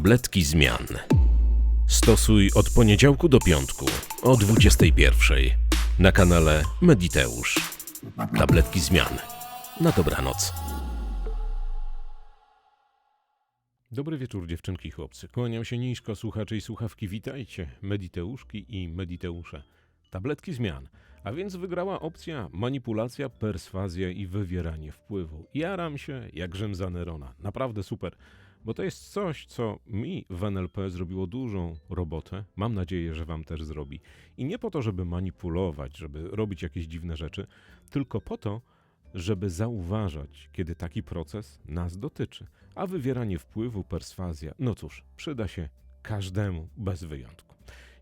Tabletki zmian. Stosuj od poniedziałku do piątku o 21 na kanale Mediteusz. Tabletki zmian. Na dobranoc. Dobry wieczór dziewczynki i chłopcy. Kłaniam się nisko, słuchacze i słuchawki. Witajcie, Mediteuszki i Mediteusze. Tabletki zmian. A więc wygrała opcja manipulacja, perswazja i wywieranie wpływu. Jaram się jak Rzęza Nerona. Naprawdę super. Bo to jest coś, co mi w NLP zrobiło dużą robotę. Mam nadzieję, że Wam też zrobi. I nie po to, żeby manipulować, żeby robić jakieś dziwne rzeczy, tylko po to, żeby zauważać, kiedy taki proces nas dotyczy. A wywieranie wpływu, perswazja, no cóż, przyda się każdemu bez wyjątku.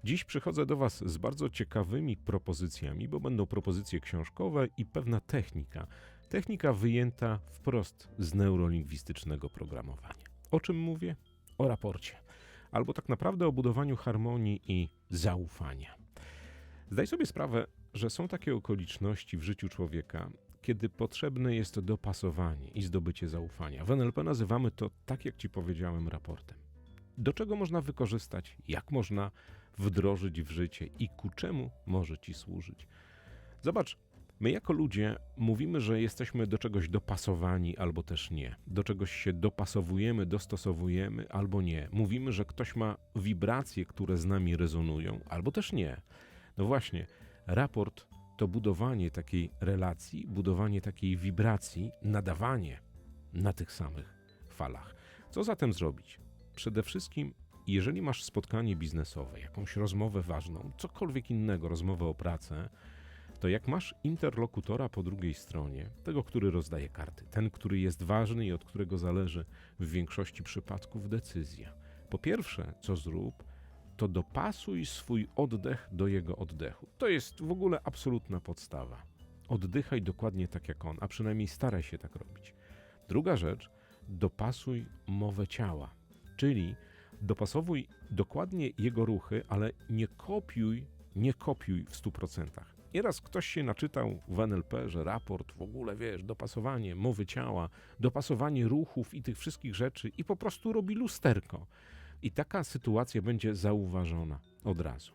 Dziś przychodzę do Was z bardzo ciekawymi propozycjami, bo będą propozycje książkowe i pewna technika. Technika wyjęta wprost z neurolingwistycznego programowania. O czym mówię? O raporcie. Albo tak naprawdę o budowaniu harmonii i zaufania. Zdaj sobie sprawę, że są takie okoliczności w życiu człowieka, kiedy potrzebne jest dopasowanie i zdobycie zaufania. W NLP nazywamy to, tak jak Ci powiedziałem, raportem. Do czego można wykorzystać, jak można wdrożyć w życie i ku czemu może Ci służyć. Zobacz, My jako ludzie mówimy, że jesteśmy do czegoś dopasowani albo też nie. Do czegoś się dopasowujemy, dostosowujemy albo nie. Mówimy, że ktoś ma wibracje, które z nami rezonują albo też nie. No właśnie, raport to budowanie takiej relacji, budowanie takiej wibracji, nadawanie na tych samych falach. Co zatem zrobić? Przede wszystkim, jeżeli masz spotkanie biznesowe, jakąś rozmowę ważną, cokolwiek innego, rozmowę o pracę, to jak masz interlokutora po drugiej stronie, tego, który rozdaje karty, ten, który jest ważny i od którego zależy w większości przypadków decyzja. Po pierwsze, co zrób, to dopasuj swój oddech do jego oddechu. To jest w ogóle absolutna podstawa. Oddychaj dokładnie tak jak on, a przynajmniej staraj się tak robić. Druga rzecz, dopasuj mowę ciała, czyli dopasowuj dokładnie jego ruchy, ale nie kopiuj, nie kopiuj w 100%. Nieraz ktoś się naczytał w NLP, że raport w ogóle, wiesz, dopasowanie mowy ciała, dopasowanie ruchów i tych wszystkich rzeczy i po prostu robi lusterko. I taka sytuacja będzie zauważona od razu.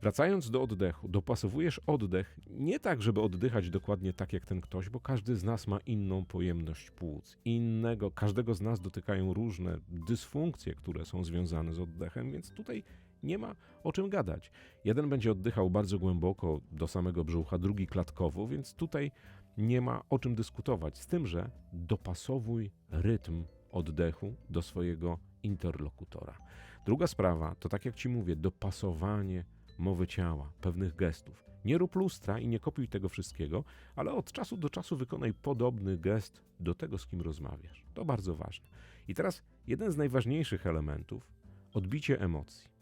Wracając do oddechu, dopasowujesz oddech nie tak, żeby oddychać dokładnie tak jak ten ktoś, bo każdy z nas ma inną pojemność płuc, innego, każdego z nas dotykają różne dysfunkcje, które są związane z oddechem, więc tutaj nie ma o czym gadać. Jeden będzie oddychał bardzo głęboko do samego brzucha, drugi klatkowo, więc tutaj nie ma o czym dyskutować. Z tym, że dopasowuj rytm oddechu do swojego interlokutora. Druga sprawa to, tak jak ci mówię, dopasowanie mowy ciała, pewnych gestów. Nie rób lustra i nie kopiuj tego wszystkiego, ale od czasu do czasu wykonaj podobny gest do tego, z kim rozmawiasz. To bardzo ważne. I teraz jeden z najważniejszych elementów odbicie emocji.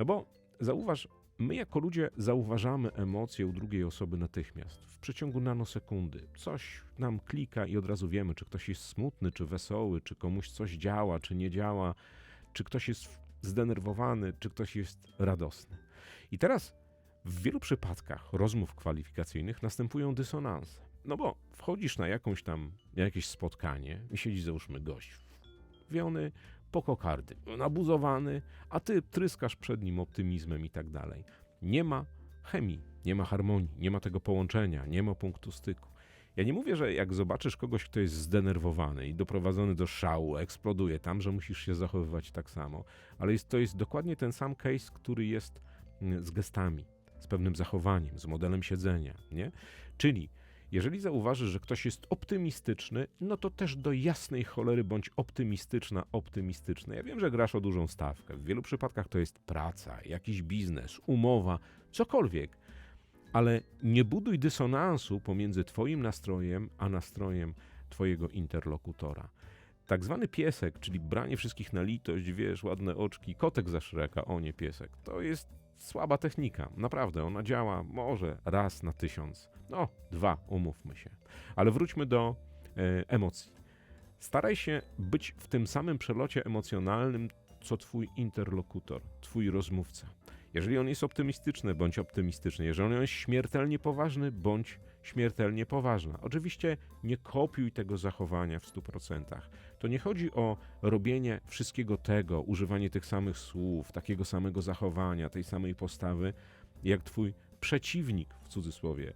No bo zauważ, my jako ludzie zauważamy emocje u drugiej osoby natychmiast, w przeciągu nanosekundy. Coś nam klika i od razu wiemy, czy ktoś jest smutny, czy wesoły, czy komuś coś działa, czy nie działa, czy ktoś jest zdenerwowany, czy ktoś jest radosny. I teraz w wielu przypadkach rozmów kwalifikacyjnych następują dysonanse. No bo wchodzisz na jakąś tam, jakieś spotkanie i siedzi załóżmy gość wiony, pokokardy, nabuzowany, a ty tryskasz przed nim optymizmem i tak dalej. Nie ma chemii, nie ma harmonii, nie ma tego połączenia, nie ma punktu styku. Ja nie mówię, że jak zobaczysz kogoś, kto jest zdenerwowany i doprowadzony do szału, eksploduje tam, że musisz się zachowywać tak samo, ale jest, to jest dokładnie ten sam case, który jest mm, z gestami, z pewnym zachowaniem, z modelem siedzenia, nie? Czyli jeżeli zauważysz, że ktoś jest optymistyczny, no to też do jasnej cholery bądź optymistyczna, optymistyczny. Ja wiem, że grasz o dużą stawkę. W wielu przypadkach to jest praca, jakiś biznes, umowa, cokolwiek. Ale nie buduj dysonansu pomiędzy Twoim nastrojem a nastrojem Twojego interlokutora. Tak zwany piesek, czyli branie wszystkich na litość, wiesz, ładne oczki, kotek za szreka, o nie piesek, to jest słaba technika. Naprawdę, ona działa może raz na tysiąc. No, dwa, umówmy się. Ale wróćmy do e, emocji. Staraj się być w tym samym przelocie emocjonalnym, co twój interlokutor, twój rozmówca. Jeżeli on jest optymistyczny, bądź optymistyczny. Jeżeli on jest śmiertelnie poważny, bądź śmiertelnie poważna. Oczywiście nie kopiuj tego zachowania w 100%. To nie chodzi o robienie wszystkiego tego, używanie tych samych słów, takiego samego zachowania, tej samej postawy, jak twój przeciwnik w cudzysłowie.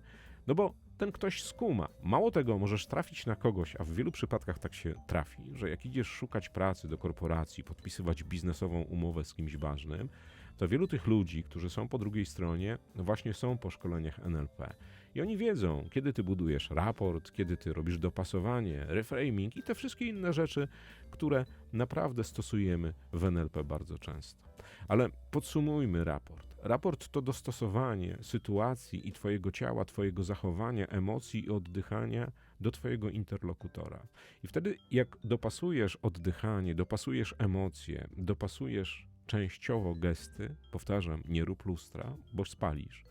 No bo ten ktoś skuma. Mało tego, możesz trafić na kogoś, a w wielu przypadkach tak się trafi, że jak idziesz szukać pracy do korporacji, podpisywać biznesową umowę z kimś ważnym, to wielu tych ludzi, którzy są po drugiej stronie, no właśnie są po szkoleniach NLP. I oni wiedzą, kiedy ty budujesz raport, kiedy ty robisz dopasowanie, reframing i te wszystkie inne rzeczy, które naprawdę stosujemy w NLP bardzo często. Ale podsumujmy raport. Raport to dostosowanie sytuacji i Twojego ciała, Twojego zachowania, emocji i oddychania do Twojego interlokutora. I wtedy, jak dopasujesz oddychanie, dopasujesz emocje, dopasujesz częściowo gesty, powtarzam, nie rób lustra, bo spalisz,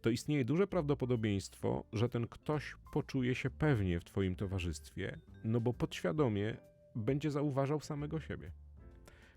to istnieje duże prawdopodobieństwo, że ten ktoś poczuje się pewnie w Twoim towarzystwie, no bo podświadomie będzie zauważał samego siebie.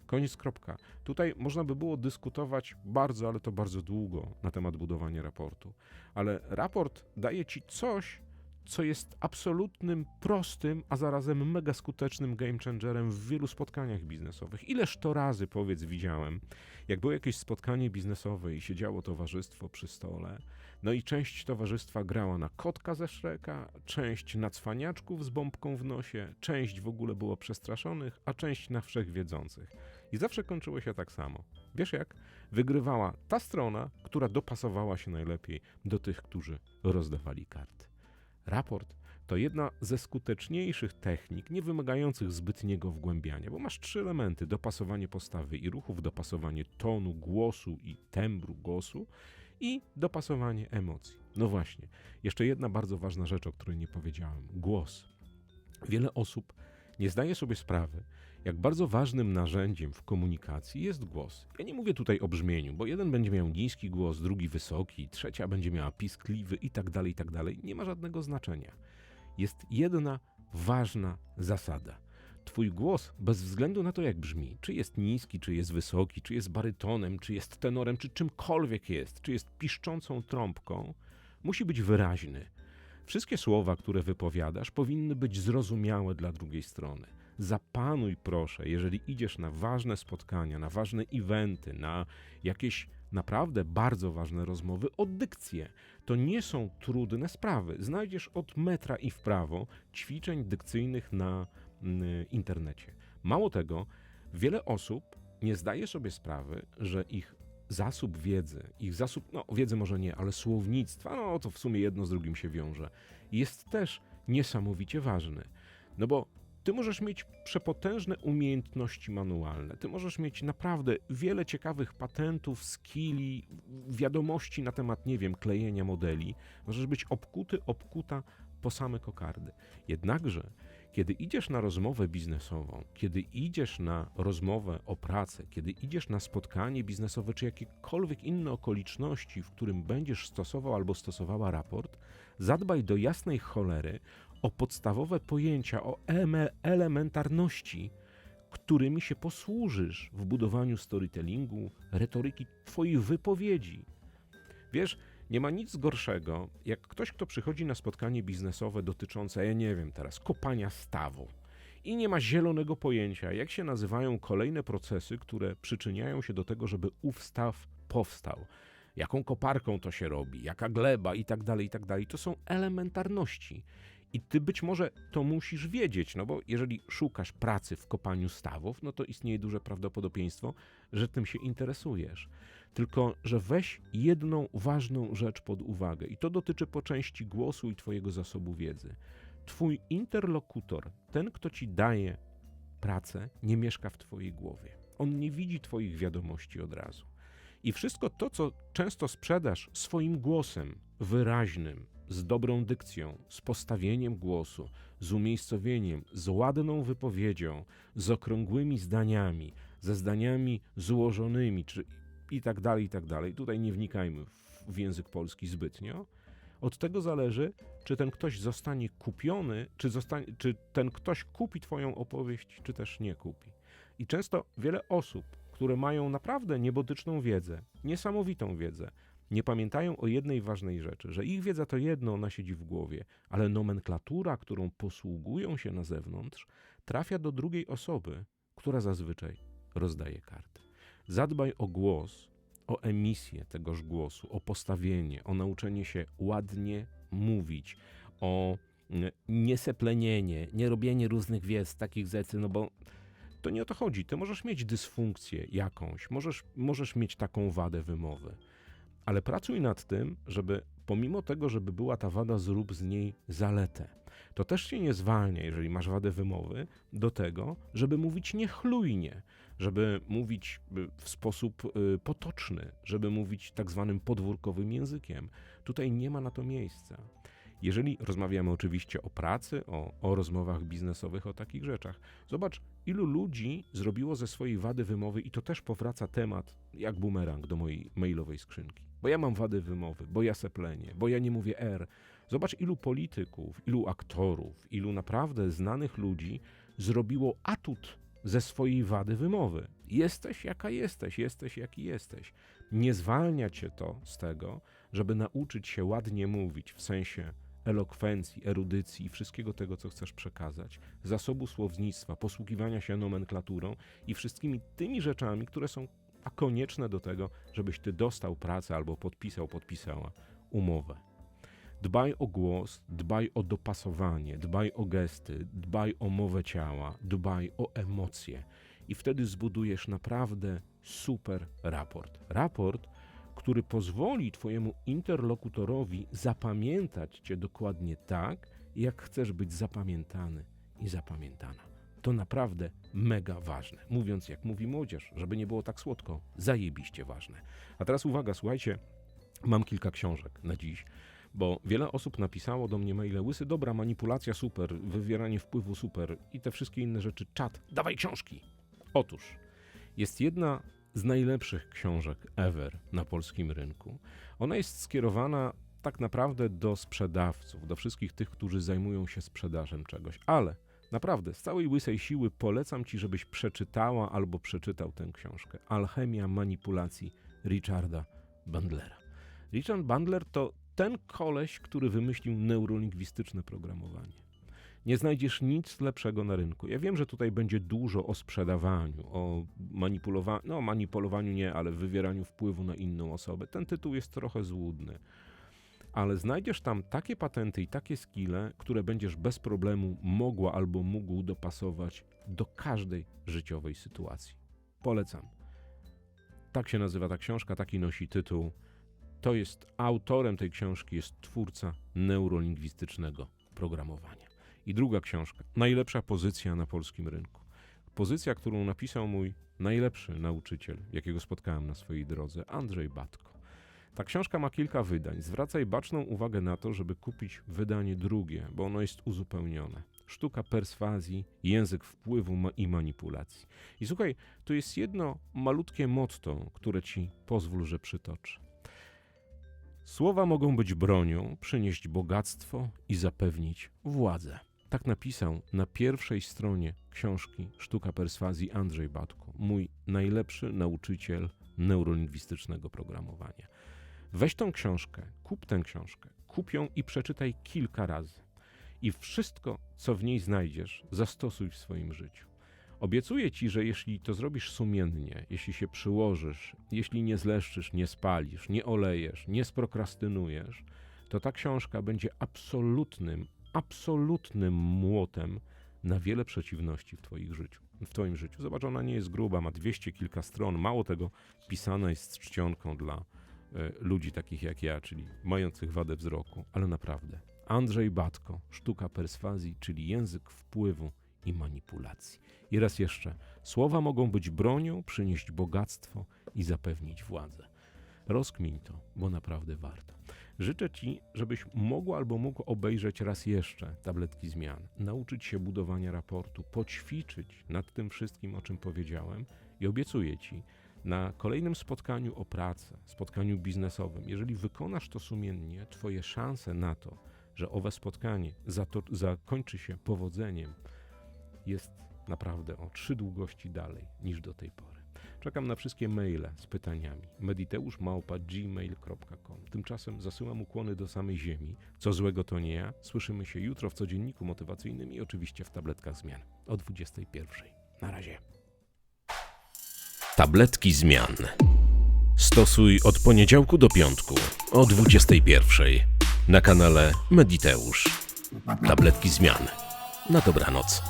Koniec, kropka. Tutaj można by było dyskutować bardzo, ale to bardzo długo na temat budowania raportu. Ale raport daje ci coś, co jest absolutnym, prostym, a zarazem mega skutecznym game changerem w wielu spotkaniach biznesowych. Ileż to razy, powiedz, widziałem, jak było jakieś spotkanie biznesowe i siedziało towarzystwo przy stole, no i część towarzystwa grała na kotka ze Szreka, część na cwaniaczków z bombką w nosie, część w ogóle było przestraszonych, a część na wszechwiedzących. I zawsze kończyło się tak samo. Wiesz jak? Wygrywała ta strona, która dopasowała się najlepiej do tych, którzy rozdawali karty. Raport to jedna ze skuteczniejszych technik, nie wymagających zbytniego wgłębiania, bo masz trzy elementy: dopasowanie postawy i ruchów, dopasowanie tonu, głosu i tembru głosu i dopasowanie emocji. No właśnie, jeszcze jedna bardzo ważna rzecz, o której nie powiedziałem: głos. Wiele osób nie zdaje sobie sprawy, jak bardzo ważnym narzędziem w komunikacji jest głos. Ja nie mówię tutaj o brzmieniu, bo jeden będzie miał niski głos, drugi wysoki, trzecia będzie miała piskliwy i tak dalej, i tak dalej. Nie ma żadnego znaczenia. Jest jedna ważna zasada. Twój głos, bez względu na to, jak brzmi, czy jest niski, czy jest wysoki, czy jest barytonem, czy jest tenorem, czy czymkolwiek jest, czy jest piszczącą trąbką, musi być wyraźny. Wszystkie słowa, które wypowiadasz, powinny być zrozumiałe dla drugiej strony zapanuj proszę, jeżeli idziesz na ważne spotkania, na ważne eventy, na jakieś naprawdę bardzo ważne rozmowy o dykcję. To nie są trudne sprawy. Znajdziesz od metra i w prawo ćwiczeń dykcyjnych na y, internecie. Mało tego, wiele osób nie zdaje sobie sprawy, że ich zasób wiedzy, ich zasób, no wiedzy może nie, ale słownictwa, no to w sumie jedno z drugim się wiąże, jest też niesamowicie ważny. No bo ty możesz mieć przepotężne umiejętności manualne, ty możesz mieć naprawdę wiele ciekawych patentów, skilli, wiadomości na temat, nie wiem, klejenia modeli. Możesz być obkuty, obkuta po same kokardy. Jednakże, kiedy idziesz na rozmowę biznesową, kiedy idziesz na rozmowę o pracę, kiedy idziesz na spotkanie biznesowe, czy jakiekolwiek inne okoliczności, w którym będziesz stosował albo stosowała raport, zadbaj do jasnej cholery o podstawowe pojęcia, o elementarności, którymi się posłużysz w budowaniu storytellingu, retoryki Twoich wypowiedzi. Wiesz, nie ma nic gorszego, jak ktoś, kto przychodzi na spotkanie biznesowe dotyczące, ja nie wiem teraz, kopania stawu i nie ma zielonego pojęcia, jak się nazywają kolejne procesy, które przyczyniają się do tego, żeby ów staw powstał. Jaką koparką to się robi, jaka gleba i tak dalej, i tak dalej. To są elementarności. I ty być może to musisz wiedzieć, no bo jeżeli szukasz pracy w kopaniu stawów, no to istnieje duże prawdopodobieństwo, że tym się interesujesz. Tylko, że weź jedną ważną rzecz pod uwagę, i to dotyczy po części głosu i Twojego zasobu wiedzy. Twój interlokutor, ten, kto ci daje pracę, nie mieszka w Twojej głowie. On nie widzi Twoich wiadomości od razu. I wszystko to, co często sprzedasz swoim głosem wyraźnym, z dobrą dykcją, z postawieniem głosu, z umiejscowieniem, z ładną wypowiedzią, z okrągłymi zdaniami, ze zdaniami złożonymi, czy i tak dalej, i tak dalej. Tutaj nie wnikajmy w, język polski zbytnio. Od tego zależy, czy ten ktoś zostanie kupiony, czy, zostanie, czy ten ktoś kupi Twoją opowieść, czy też nie kupi. I często wiele osób, które mają naprawdę niebotyczną wiedzę, niesamowitą wiedzę, nie pamiętają o jednej ważnej rzeczy, że ich wiedza to jedno, ona siedzi w głowie, ale nomenklatura, którą posługują się na zewnątrz, trafia do drugiej osoby, która zazwyczaj rozdaje karty. Zadbaj o głos, o emisję tegoż głosu, o postawienie, o nauczenie się ładnie mówić, o mm, nieseplenienie, nie robienie różnych wiec, takich zecy, no bo to nie o to chodzi. Ty możesz mieć dysfunkcję jakąś, możesz, możesz mieć taką wadę wymowy, ale pracuj nad tym, żeby pomimo tego, żeby była ta wada, zrób z niej zaletę. To też cię nie zwalnia, jeżeli masz wadę wymowy, do tego, żeby mówić niechlujnie, żeby mówić y, w sposób y, potoczny, żeby mówić tak zwanym podwórkowym językiem. Tutaj nie ma na to miejsca. Jeżeli rozmawiamy oczywiście o pracy, o, o rozmowach biznesowych, o takich rzeczach, zobacz, ilu ludzi zrobiło ze swojej wady wymowy, i to też powraca temat jak bumerang do mojej mailowej skrzynki. Bo ja mam wady wymowy, bo ja seplenię, bo ja nie mówię R. Zobacz, ilu polityków, ilu aktorów, ilu naprawdę znanych ludzi zrobiło atut ze swojej wady wymowy. Jesteś jaka jesteś, jesteś jaki jesteś. Nie zwalnia cię to z tego, żeby nauczyć się ładnie mówić w sensie elokwencji, erudycji i wszystkiego tego, co chcesz przekazać, zasobu słownictwa, posługiwania się nomenklaturą i wszystkimi tymi rzeczami, które są a konieczne do tego, żebyś ty dostał pracę albo podpisał, podpisała umowę. Dbaj o głos, dbaj o dopasowanie, dbaj o gesty, dbaj o mowę ciała, dbaj o emocje. I wtedy zbudujesz naprawdę super raport. Raport, który pozwoli Twojemu interlokutorowi zapamiętać Cię dokładnie tak, jak chcesz być zapamiętany i zapamiętana. To naprawdę mega ważne. Mówiąc, jak mówi młodzież, żeby nie było tak słodko, zajebiście ważne. A teraz uwaga, słuchajcie, mam kilka książek na dziś bo wiele osób napisało do mnie maile łysy, dobra, manipulacja super, wywieranie wpływu super i te wszystkie inne rzeczy, czat, dawaj książki. Otóż jest jedna z najlepszych książek ever na polskim rynku. Ona jest skierowana tak naprawdę do sprzedawców, do wszystkich tych, którzy zajmują się sprzedażem czegoś, ale naprawdę z całej łysej siły polecam ci, żebyś przeczytała albo przeczytał tę książkę. Alchemia manipulacji Richarda Bandlera. Richard Bandler to ten koleś, który wymyślił neurolingwistyczne programowanie. Nie znajdziesz nic lepszego na rynku. Ja wiem, że tutaj będzie dużo o sprzedawaniu, o manipulowaniu, no manipulowaniu nie, ale wywieraniu wpływu na inną osobę. Ten tytuł jest trochę złudny. Ale znajdziesz tam takie patenty i takie skille, które będziesz bez problemu mogła albo mógł dopasować do każdej życiowej sytuacji. Polecam. Tak się nazywa ta książka, taki nosi tytuł to jest autorem tej książki, jest twórca neurolingwistycznego programowania. I druga książka, najlepsza pozycja na polskim rynku. Pozycja, którą napisał mój najlepszy nauczyciel, jakiego spotkałem na swojej drodze, Andrzej Batko. Ta książka ma kilka wydań. Zwracaj baczną uwagę na to, żeby kupić wydanie drugie, bo ono jest uzupełnione. Sztuka perswazji, język wpływu i manipulacji. I słuchaj, tu jest jedno malutkie motto, które ci pozwól, że przytoczę. Słowa mogą być bronią, przynieść bogactwo i zapewnić władzę. Tak napisał na pierwszej stronie książki Sztuka perswazji Andrzej Batko, mój najlepszy nauczyciel neurolingwistycznego programowania. Weź tą książkę, kup tę książkę, kup ją i przeczytaj kilka razy. I wszystko, co w niej znajdziesz, zastosuj w swoim życiu. Obiecuję ci, że jeśli to zrobisz sumiennie, jeśli się przyłożysz, jeśli nie zleszczysz, nie spalisz, nie olejesz, nie sprokrastynujesz, to ta książka będzie absolutnym, absolutnym młotem na wiele przeciwności w, twoich życiu, w Twoim życiu. Zobacz, ona nie jest gruba, ma dwieście kilka stron. Mało tego, pisana jest czcionką dla ludzi takich jak ja, czyli mających wadę wzroku, ale naprawdę. Andrzej Batko, Sztuka perswazji, czyli język wpływu i manipulacji. I raz jeszcze, słowa mogą być bronią, przynieść bogactwo i zapewnić władzę. Rozkmiń to, bo naprawdę warto. Życzę Ci, żebyś mógł albo mógł obejrzeć raz jeszcze tabletki zmian, nauczyć się budowania raportu, poćwiczyć nad tym wszystkim, o czym powiedziałem i obiecuję Ci, na kolejnym spotkaniu o pracę, spotkaniu biznesowym, jeżeli wykonasz to sumiennie, Twoje szanse na to, że owe spotkanie zakończy się powodzeniem, jest naprawdę o trzy długości dalej niż do tej pory. Czekam na wszystkie maile z pytaniami. mediteuszmałpa.gmail.com Tymczasem zasyłam ukłony do samej ziemi. Co złego to nie ja. Słyszymy się jutro w codzienniku motywacyjnym i oczywiście w tabletkach zmian o 21. Na razie. Tabletki zmian. Stosuj od poniedziałku do piątku o 21 na kanale Mediteusz. Tabletki zmian. Na dobranoc.